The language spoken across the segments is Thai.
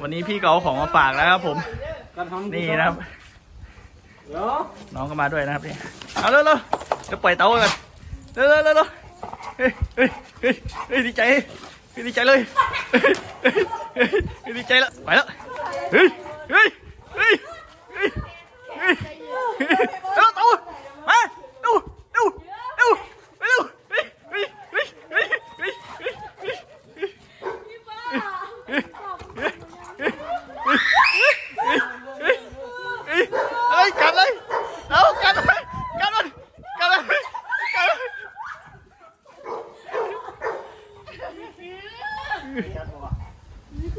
วันนี้พี่ก็เอาของมาฝากแล้วครับผมกันทำนี่นะครับเดี๋ยวน้องก็มาด้วยนะครับนี่เอาเร็วเร็วจะปล่อยเตากันเร็วเร็วเร็วเร็วเฮ้ยเฮ้ยเฮ้ยเฮ้ยดีใจเฮ้ยดีใจเลยเฮ้ยเฮ้ยเฮ้ยดีใจแล้วไปแล้วเฮ้ยเฮ้ย เฮ้ยกัดเลยเอากัดเลยกัดมันกัดเลยกัดเลย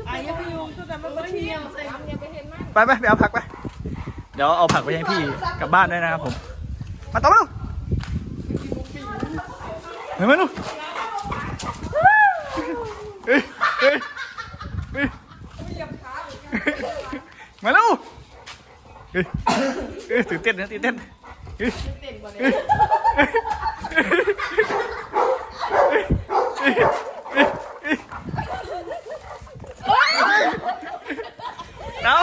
ไอ้ยังไปยุงแต่มันไม่เที่ยงใส่ยังไปเห็นมันไปไปไปเอาผักไป เดี๋ยวเอาผักไปให้พี่กลับบ้านด้วยนะครับผม มาต่อมาลูกเห็นไหมลูกเฮ้ยเฮ้ยเฮ้ย มาลูกเฮ้ยเฮ้ยตื่นเต้นนะตื่นเต้นเฮ้ยเฮ้ยเอา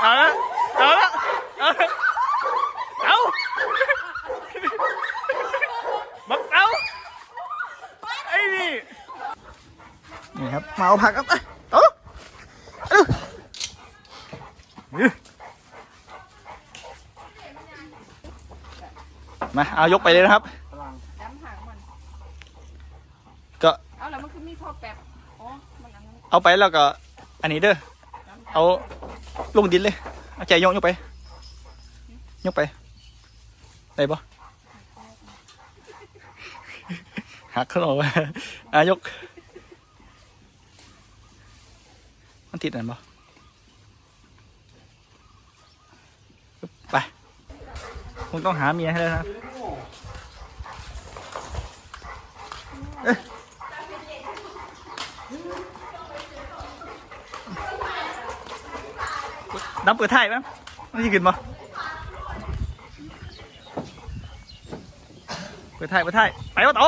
เอาละเอาละเอาละเอาบักเอาไอ้นี่ นี่ครับมาเอาผักครับเอาเอาเอานี่มาเอายกไปเลยนะครับ ดำหางมัน ก็ เอาแล้วมันคือมีพ่อแป๊บอ๋อ มันอันนั้นเอาไปแล้วก็ อันนี้เด้อเอาลงดินเลย เอาใจยกยกไป ยกไป ได้ปะหักขึ้นออกมาอะยก มันติดอันปะไปคงต้องหาเมียให้แล้วนะเอ๊ะน้ำเปิดไถ่ไหมมันจะขึ้นปะเปิดไถ่เปิดไถ่ไปวะโตอ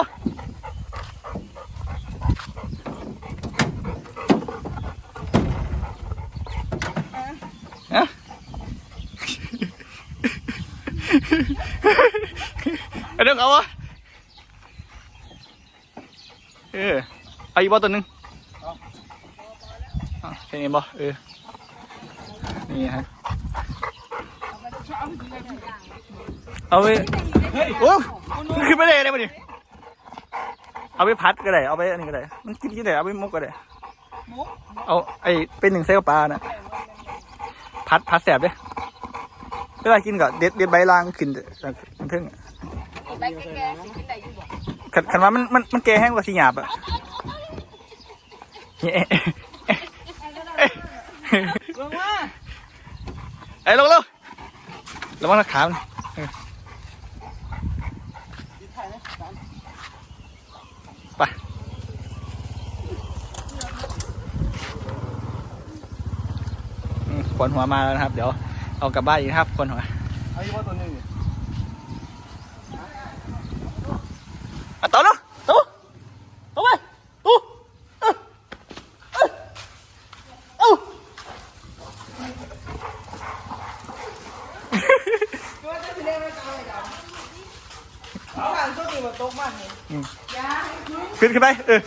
เอาเรื่องเอาวะเออเอาอีกบอตัวหนึ่งเอาแค่นี้บอเออ นี่ฮะ เอาไปโอ้ขึ้นไปเลยได้ปะนี่เอาไปพัดก็ได้ เอาไปอันนี้ก็ได้ มันกินที่ไหนเอาไปมุกก็ได้ เอาไอ้เป็นหนึ่งไส้กับปลาน่ะ พัดพัดแสบเด้ วลากินก็เด็ดเด็ดใบลางขึ้นมันทึ่งใบแก่ๆสิกินได้อยู่บ่ขันขันว่ามันมันมันแก่แห้งกว่าสีหยาบอะเนี่ยลงมาไอ้ลงลงระวังนักขามันเออไปขวนหัวมาแล้วนะครับ เดี๋ยว เอากลับบ้านอีกนะครับขวนหัวเอาอีกว่าตัวหนึงอะต่อเนาะต่อต่อไปอู้เอ้าเอ้าเอ้าเอาหางตัวนี้มาตกมันนี่ขึ้นขึ้นไปเออ